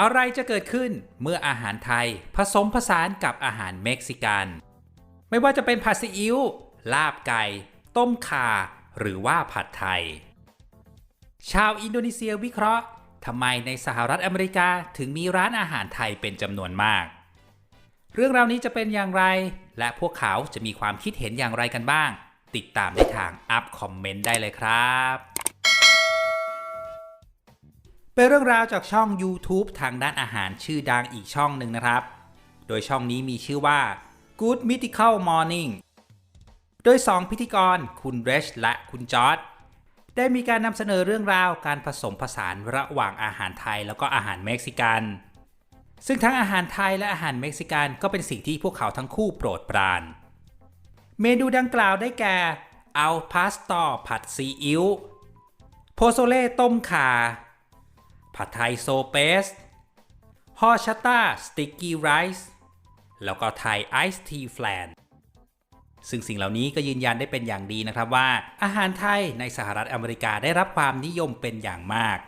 อะไรจะเกิดขึ้นเมื่ออาหารไทย ผสมผสานกับอาหารเม็กซิกัน ไม่ว่าจะเป็นผัดซีอิ๊วลาบไก่ ต้มข่า หรือว่าผัดไทย ชาวอินโดนีเซียวิเคราะห์ทำไมในสหรัฐอเมริกาถึงมีร้านอาหารไทยเป็นจำนวนมาก เรื่องราวนี้จะเป็นอย่างไร และพวกเขาจะมีความคิดเห็นอย่างไรกันบ้าง ติดตามได้ทางอัพคอมเมนต์ได้เลยครับ เป็นเรื่องราวจากช่อง YouTube ทางด้านอาหารชื่อดังอีกช่องหนึ่งนะครับ โดยช่องนี้มีชื่อว่า Good Mythical Morning โดย 2 พิธีกรคุณเรชและคุณจอร์ดได้มีการนำเสนอเรื่องราวการผสมผสานระหว่างอาหารไทยแล้วก็อาหารเม็กซิกัน ซึ่งทั้งอาหารไทยและอาหารเม็กซิกันก็เป็นสิ่งที่พวกเขาทั้งคู่โปรดปราน เมนูดังกล่าวได้แก่อัลพาสตอผัดซีอิ๊วโพโซเล่ต้มข่า ผัดไทยโซเปสฮอชาต้าสติกกี้ไรซ์แล้วก็ไทยไอซ์ทีแฟลนซึ่งสิ่งเหล่านี้ก็ยืนยันได้เป็นอย่างดีนะครับว่า อาหารไทยในสหรัฐอเมริกาได้รับความนิยมเป็นอย่างมาก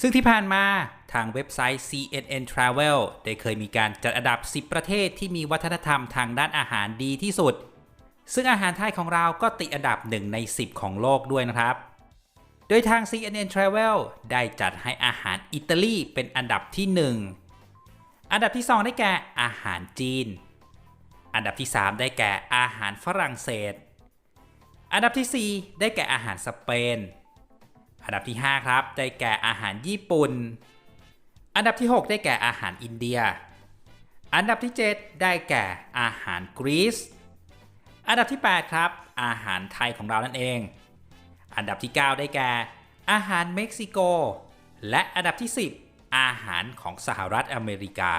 ซึ่งที่ผ่านมาทางเว็บไซต์ CNN Travel ได้เคยมีการจัดอันดับ 10 ประเทศที่มีวัฒนธรรมทางด้านอาหารดีที่สุด ซึ่งอาหารไทยของเราก็ติดอันดับ 1 ใน 10 ของโลกด้วยนะครับ โดยทาง CNN Travel ได้จัดให้อาหารอิตาลีเป็นอันดับที่ 1 อันดับที่ 2 ได้แก่อาหารจีน อันดับที่ 3 ได้แก่อาหารฝรั่งเศส อันดับที่ 4 ได้แก่อาหารสเปน อันดับที่ 5 ครับ ได้แก่อาหารญี่ปุ่น อันดับที่ 6 ได้แก่อาหารอินเดีย อันดับที่ 7 ได้แก่อาหารกรีซ อันดับที่ 8 ครับ อาหารไทยของเรานั่นเอง อันดับที่ 9 ได้แก่ อาหารเม็กซิโก และอันดับที่ 10 อาหารของสหรัฐอเมริกา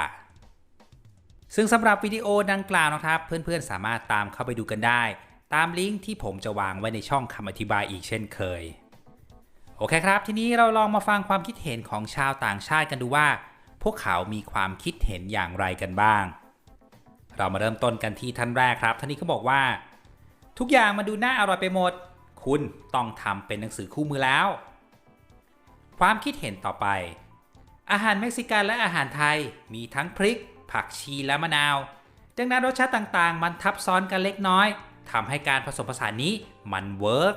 ซึ่งสำหรับวิดีโอดังกล่าวนะครับ เพื่อนๆสามารถตามเข้าไปดูกันได้ ตามลิงก์ที่ผมจะวางไว้ในช่องคำอธิบายอีกเช่นเคย โอเคครับ ทีนี้เราลองมาฟังความคิดเห็นของชาวต่างชาติกันดูว่า พวกเขามีความคิดเห็นอย่างไรกันบ้าง เรามาเริ่มต้นกันที่ท่านแรกครับท่านนี้เขาบอกว่า ทุกอย่างมาดูน่าอร่อยไปหมด คุณต้องทำเป็นหนังสือคู่มือแล้ว ความคิดเห็นต่อไป อาหารเม็กซิกันและอาหารไทยมีทั้งพริก ผักชีและมะนาว ดังนั้นรสชาติต่างๆ มันทับซ้อนกันเล็กน้อยทำให้การผสมผสานนี้มันเวิร์ก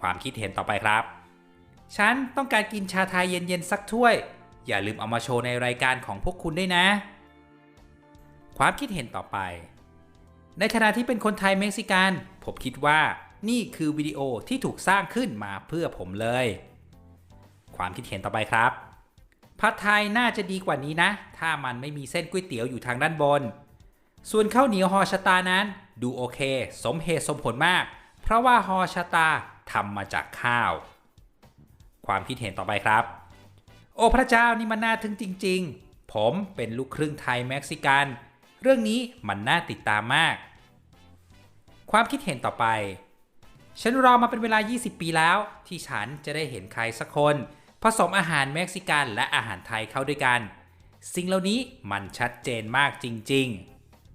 ความคิดเห็นต่อไปครับ ฉันต้องการกินชาไทยเย็นๆสักถ้วย อย่าลืมเอามาโชว์ในรายการของพวกคุณด้วยนะ ความคิดเห็นต่อไป ในฐานะที่เป็นคนไทยเม็กซิกัน ผมคิดว่า นี่คือวิดีโอที่ถูกสร้างขึ้นมาเพื่อผมเลย ความคิดเห็นต่อไปครับผัดไทยน่าจะดีกว่านี้นะ ถ้ามันไม่มีเส้นก๋วยเตี๋ยวอยู่ทางด้านบน ส่วนข้าวเหนียวฮอชตานั้น ดูโอเค สมเหตุสมผลมาก เพราะว่าฮอชตาทำมาจากข้าว ความคิดเห็นต่อไปครับ โอ้พระเจ้านี่มันน่าทึ่งจริง ๆ ผมเป็นลูกครึ่งไทยเม็กซิกัน เรื่องนี้มันน่าติดตามมาก ความคิดเห็นต่อไป ฉันรอมาเป็นเวลา 20 ปีแล้ว ที่ฉันจะได้เห็นใครสักคน ผสมอาหารเม็กซิกันและอาหารไทยเข้าด้วยกัน สิ่งเหล่านี้มันชัดเจนมากจริง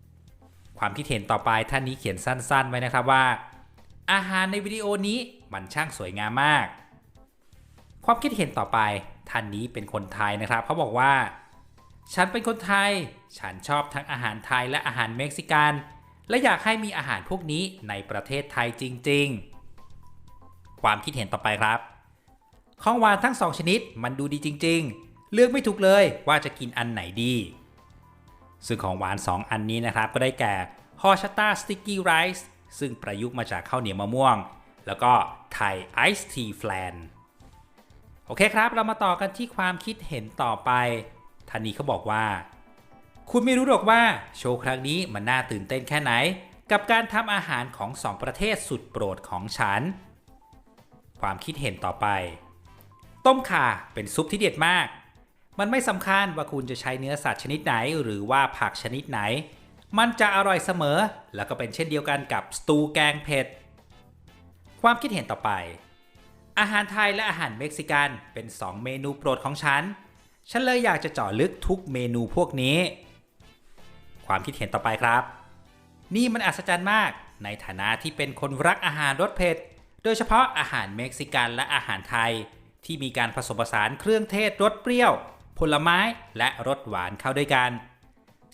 ๆ ความคิดเห็นต่อไปท่านนี้เขียนสั้นๆ ไว้นะครับว่า อาหารในวิดีโอนี้มันช่างสวยงามมาก ความคิดเห็นต่อไปท่านนี้เป็นคนไทยนะครับเขาบอกว่า ฉันเป็นคนไทย ฉันชอบทั้งอาหารไทยและอาหารเม็กซิกัน และอยากให้มีอาหารพวกนี้ในประเทศไทยจริง ๆ ความคิดเห็นต่อไปครับ ของหวานทั้งสองชนิดมันดูดีจริง ๆ เลือกไม่ถูกเลยว่าจะกินอันไหนดี ซึ่งของหวาน 2 อันนี้นะครับ ก็ได้แก่ฮอชต้าสติกกี้ไรซ์ซึ่งประยุกต์มาจากข้าวเหนียวมะม่วง แล้วก็ไทยไอซ์ทีแฟลนโอเคครับ เรามาต่อกันที่ความคิดเห็นต่อไปท่านนี้เขาบอกว่า คุณไม่รู้หรอกว่าโชว์ครั้งนี้มันน่าตื่นเต้นแค่ไหน กับการทำอาหารของสองประเทศสุดโปรดของฉัน ความคิดเห็นต่อไป ต้มข่าเป็นซุปที่เด็ดมาก มันไม่สำคัญว่าคุณจะใช้เนื้อสัตว์ชนิดไหน หรือว่าผักชนิดไหน มันจะอร่อยเสมอ แล้วก็เป็นเช่นเดียวกันกับสตูแกงเผ็ด ความคิดเห็นต่อไป อาหารไทยและอาหารเม็กซิกันเป็น 2 เมนูโปรดของฉัน ฉันเลยอยากจะเจาะลึกทุกเมนูพวกนี้ ความคิดเห็นต่อไปครับ นี่มันอัศจรรย์มากในฐานะที่เป็นคนรักอาหารรสเผ็ด โดยเฉพาะอาหารเม็กซิกันและอาหารไทย ที่มีการผสมผสานเครื่องเทศรสเปรี้ยว ผลไม้และรสหวานเข้าด้วยกัน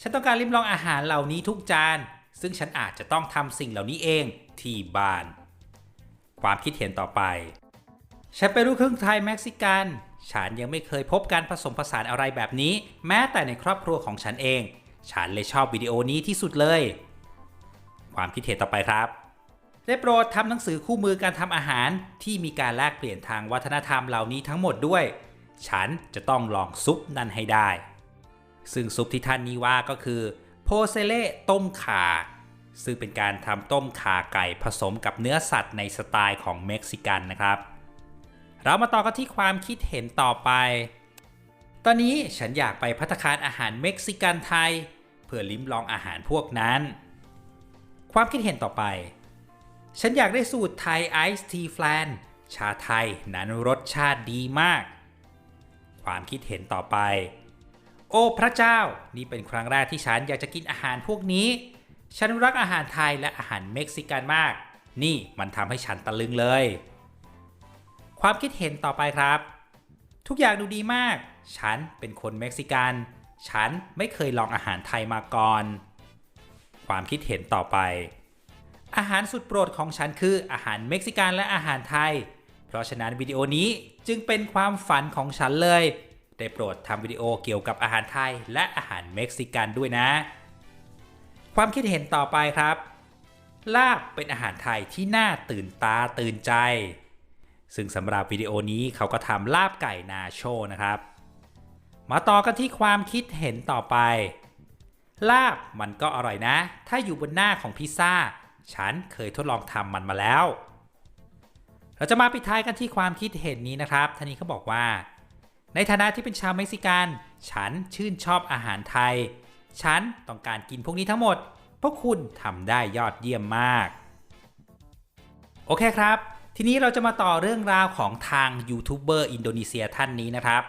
ฉันต้องการลิ้มลองอาหารเหล่านี้ทุกจาน ซึ่งฉันอาจจะต้องทำสิ่งเหล่านี้เองที่บ้าน ความคิดเห็นต่อไป ฉันเป็นลูกครึ่งไทยเม็กซิกัน ฉันยังไม่เคยพบการผสมผสานอะไรแบบนี้ แม้แต่ในครอบครัวของฉันเอง ฉันเลยชอบวิดีโอนี้ที่สุดเลย ความคิดเห็นต่อไปครับ ได้โปรดทำหนังสือคู่มือการทำอาหารที่มีการแลกเปลี่ยนทางวัฒนธรรมเหล่านี้ทั้งหมดด้วย ฉันจะต้องลองซุปนั่นให้ได้ ซึ่งซุปที่ท่านนี้ว่าก็คือโพเซเล่ต้มข่า ซึ่งเป็นการทำต้มข่าไก่ผสมกับเนื้อสัตว์ในสไตล์ของเม็กซิกันนะครับ เรามาต่อกันที่ความคิดเห็นต่อไป ตอนนี้ฉันอยากไปพัตตาคารอาหารเม็กซิกันไทย พื่อลิ้มลองอาหารพวกนั้น ความคิดเห็นต่อไป ฉันอยากได้สูตรไทยไอซ์ทีแฟลนชาไทยนั้นรสชาติดีมาก ความคิดเห็นต่อไป โอ้พระเจ้า นี่เป็นครั้งแรกที่ฉันอยากจะกินอาหารพวกนี้ ฉันรักอาหารไทยและอาหารเม็กซิกันมาก นี่มันทำให้ฉันตะลึงเลย ความคิดเห็นต่อไปครับ ทุกอย่างดูดีมาก ฉันเป็นคนเม็กซิกัน ฉันไม่เคยลองอาหารไทยมาก่อน ความคิดเห็นต่อไป อาหารสุดโปรดของฉันคืออาหารเม็กซิกันและอาหารไทย เพราะฉะนั้นวิดีโอนี้จึงเป็นความฝันของฉันเลย ได้โปรดทำวิดีโอเกี่ยวกับอาหารไทยและอาหารเม็กซิกันด้วยนะ ความคิดเห็นต่อไปครับ ลาบเป็นอาหารไทยที่น่าตื่นตาตื่นใจ ซึ่งสำหรับวิดีโอนี้เขาก็ทำลาบไก่นาโชนะครับ มาต่อกันที่ความคิดเห็นต่อไป ลาบมันก็อร่อยนะ ถ้าอยู่บนหน้าของพิซซ่า ฉันเคยทดลองทำมันมาแล้ว เราจะมาปิดท้ายกันที่ความคิดเห็นนี้นะครับท่านนี้เขาบอกว่า ในฐานะที่เป็นชาวเม็กซิกัน ฉันชื่นชอบอาหารไทย ฉันต้องการกินพวกนี้ทั้งหมด พวกคุณทำได้ยอดเยี่ยมมาก โอเคครับ ทีนี้เราจะมาต่อเรื่องราวของทางยูทูบเบอร์อินโดนีเซียท่านนี้นะครับ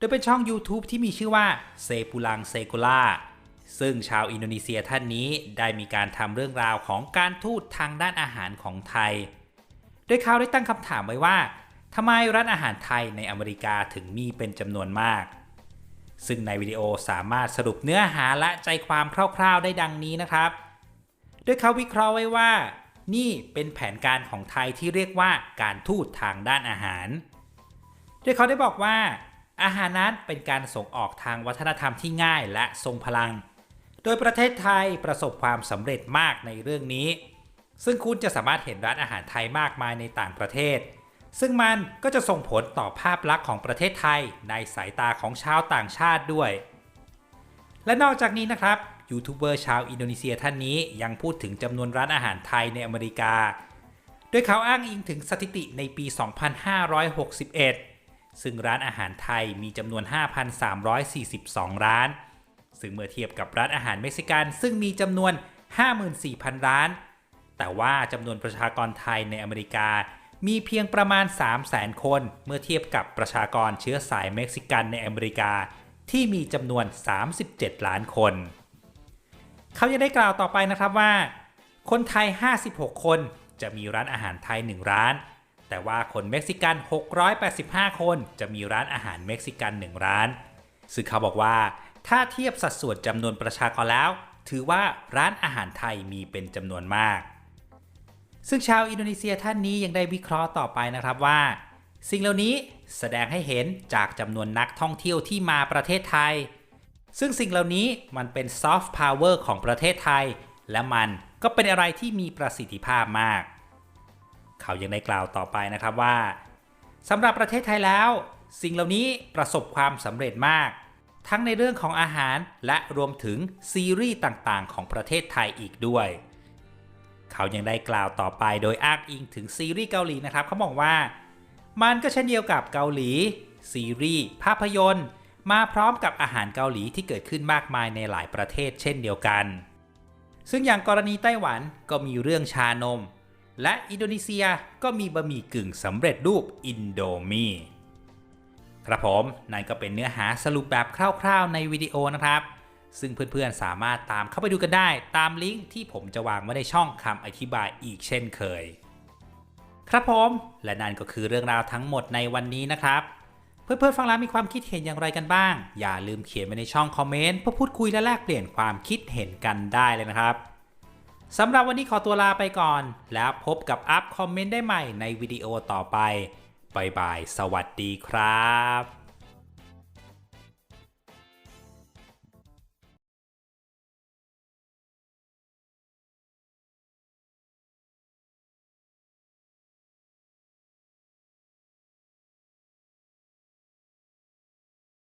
โดยเป็นช่อง YouTube ที่มีชื่อว่าเซปูลังเซโกล่าซึ่งชาวอินโดนีเซียท่านนี้ได้มีการทำเรื่องราวของการทูตทางด้านอาหารของไทย โดยเขาได้ตั้งคำถามไว้ว่าทำไมร้านอาหารไทยในอเมริกาถึงมีเป็นจำนวนมาก ซึ่งในวิดีโอสามารถสรุปเนื้อหาและใจความคร่าวๆได้ดังนี้นะครับ โดยเขาวิเคราะห์ไว้ว่า นี่เป็นแผนการของไทยที่เรียกว่าการทูตทางด้านอาหาร โดยเขาได้บอกว่า อาหารนั้นเป็นการส่งออกทางวัฒนธรรมที่ง่ายและทรงพลัง โดยประเทศไทยประสบความสำเร็จมากในเรื่องนี้ ซึ่งคุณจะสามารถเห็นร้านอาหารไทยมากมายในต่างประเทศ ซึ่งมันก็จะส่งผลต่อภาพลักษณ์ของประเทศไทยในสายตาของชาวต่างชาติด้วย และนอกจากนี้นะครับยูทูบเบอร์ชาวอินโดนีเซียท่านนี้ยังพูดถึงจำนวนร้านอาหารไทยในอเมริกา โดยเขาอ้างอิงถึงสถิติในปี 2561 ซึ่งร้านอาหารไทยมีจำนวน 5,342 ร้าน ซึ่งเมื่อเทียบกับร้านอาหารเม็กซิกัน ซึ่งมีจำนวน 54,000 ร้าน แต่ว่าจำนวนประชากรไทยในอเมริกา มีเพียงประมาณ 300,000 คน เมื่อเทียบกับประชากรเชื้อสายเม็กซิกันในอเมริกา ที่มีจำนวน 37 ล้านคน เขายังได้กล่าวต่อไปนะครับว่า คนไทย 56 คนจะมีร้านอาหารไทย 1 ร้าน แต่ว่าคนเม็กซิกัน 685 คนจะมีร้านอาหารเม็กซิกัน 1 ร้าน ซึ่งเขาบอกว่า ถ้าเทียบสัดส่วนจำนวนประชากรแล้ว ถือว่าร้านอาหารไทยมีเป็นจำนวนมาก ซึ่งชาวอินโดนีเซียท่านนี้ยังได้วิเคราะห์ต่อไปนะครับว่า สิ่งเหล่านี้แสดงให้เห็นจากจำนวนนักท่องเที่ยวที่มาประเทศไทย ซึ่งสิ่งเหล่านี้มันเป็นซอฟต์พาวเวอร์ของประเทศไทย และมันก็เป็นอะไรที่มีประสิทธิภาพมาก เขายังได้กล่าวต่อไปนะครับว่าสำหรับประเทศไทยแล้ว สิ่งเหล่านี้ประสบความสำเร็จมาก ทั้งในเรื่องของอาหารและรวมถึงซีรีส์ต่างๆ ของประเทศไทยอีกด้วย เขายังได้กล่าวต่อไปโดยอ้างอิงถึงซีรีส์เกาหลีนะครับเขาบอกว่า มันก็เช่นเดียวกับเกาหลี ซีรีส์ภาพยนตร์ มาพร้อมกับอาหารเกาหลีที่เกิดขึ้นมากมายในหลายประเทศเช่นเดียวกัน ซึ่งอย่างกรณีไต้หวันก็มีเรื่องชานม และอินโดนีเซียก็มีบะหมี่กึ่งสำเร็จรูปอินโดมีครับผมนั่นก็เป็นเนื้อหาสรุปแบบคร่าวๆในวิดีโอนะครับ ซึ่งเพื่อนๆสามารถตามเข้าไปดูกันได้ ตามลิงก์ที่ผมจะวางไว้ในช่องคำอธิบายอีกเช่นเคย ครับผมและนั่นก็คือเรื่องราวทั้งหมดในวันนี้นะครับ เพื่อนๆฟังแล้วมีความคิดเห็นอย่างไรกันบ้าง อย่าลืมเขียนไว้ในช่องคอมเมนต์เพื่อพูดคุยและแลกเปลี่ยนความคิดเห็นกันได้เลยนะครับ สำหรับวันนี้ขอตัวลาไปก่อน แล้วพบกับอัพคอมเมนต์ได้ใหม่ในวิดีโอต่อไปบายบาย สวัสดีครับ